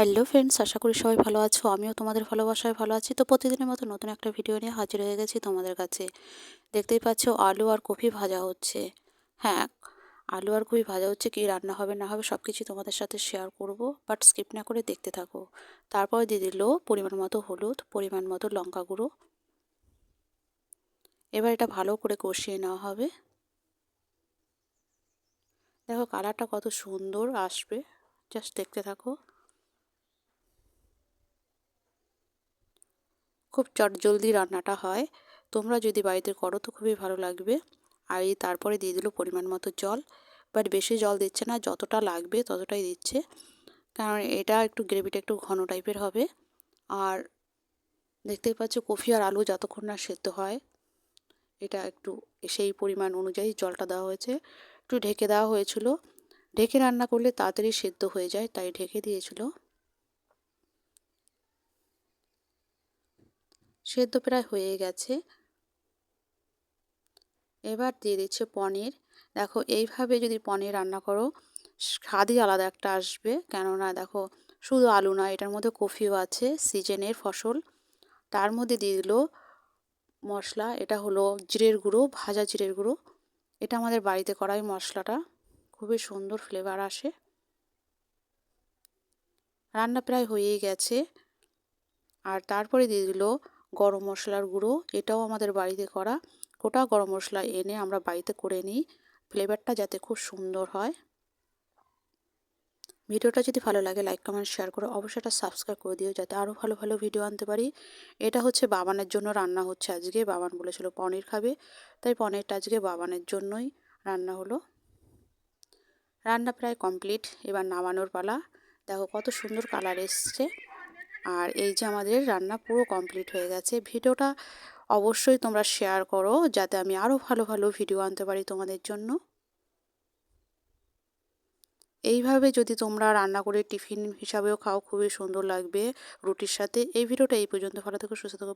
Hello friends, আশা করি সবাই ভালো আছো। আমিও তোমাদের ভালোবাসায় ভালো আছি। তো প্রতিদিনের মতো নতুন একটা ভিডিও নিয়ে হাজির হয়ে গেছি তোমাদের কাছে। দেখতেই পাচ্ছ আলু আর কফি ভাজা হচ্ছে। হ্যাঁ আলু আর কফি ভাজা হচ্ছে, কি রান্না হবে, না হবে সব কিছু তোমাদের সাথে শেয়ার করব বাট স্কিপ না করে দেখতে থাকো। তারপর দিয়ে দিল পরিমাণ মতো হলুদ, পরিমাণ মতো লঙ্কা গুঁড়ো। এবার এটা ভালো করে কষিয়ে নেওয়া হবে। দেখো কালারটা কত সুন্দর আসবে। জাস্ট দেখতে থাকো। খুব চটজলদি রান্নাটা হয়। তোমরা যদি বাড়িতে করো তো খুবই ভালো লাগবে। আর এই তারপরে দিয়ে দিল পরিমাণ মতো জল। বাট বেশি জল দিচ্ছে না, যতটা লাগবে ততটাই দিচ্ছে। কারণ এটা একটু গ্রেভিটা একটু ঘন টাইপের হবে। আর দেখতেই পাচ্ছ কফি আর আলু যতক্ষণ না সেদ্ধ হয়, এটা একটু সেই পরিমাণ অনুযায়ী জলটা দেওয়া হয়েছে। একটু ঢেকে দেওয়া হয়েছিল। ঢেকে রান্না করলে তাড়াতাড়ি সেদ্ধ হয়ে যায়, তাই ঢেকে দিয়েছিল। সেদ্ধ প্রায় হয়ে গেছে। এবার দিয়ে দিচ্ছে পনির। দেখো, এইভাবে যদি পনির রান্না করো, স্বাদই আলাদা একটা আসবে। কেননা দেখো, শুধু আলু না, এটার মধ্যে কফিও আছে, সিজনের ফসল। তার মধ্যে দিয়ে দিল মশলা, এটা হলো জিরের গুঁড়ো, ভাজা জিরের গুঁড়ো। এটা আমাদের বাড়িতে করাই মশলাটা। খুবই সুন্দর ফ্লেভার আসে। রান্না প্রায় হয়েই গেছে। আর তারপরে দিয়ে দিল গরম মশলার গুঁড়ো, এটাও আমাদের বাড়িতে করা। গোটা গরম মশলা এনে আমরা বাড়িতে করে নিই। ফ্লেভারটা যাতে খুব সুন্দর হয়। ভিডিওটা যদি ভালো লাগে, লাইক, কমেন্ট, শেয়ার করে অবশ্যই এটা সাবস্ক্রাইব করে দিও, যাতে আরও ভালো ভালো ভিডিও আনতে পারি। এটা হচ্ছে বাবানের জন্য রান্না হচ্ছে আজকে। বাবান বলেছিল পনির খাবে, তাই পনিরটা আজকে বাবানের জন্যই রান্না হলো। রান্না প্রায় কমপ্লিট। এবার নামানোর পালা। দেখো কত সুন্দর কালার এসছে। আর এই যে আমাদের রান্না পুরো কমপ্লিট হয়ে গেছে। ভিডিওটা অবশ্যই তোমরা শেয়ার করো যাতে আমি আরও ভালো ভালো ভিডিও আনতে পারি তোমাদের জন্য। এইভাবে যদি তোমরা রান্না করে টিফিন হিসাবেও খাও, খুবই সুন্দর লাগবে রুটির সাথে। এই ভিডিওটা এই পর্যন্ত। ভালো থেকো, সুস্থ থাকো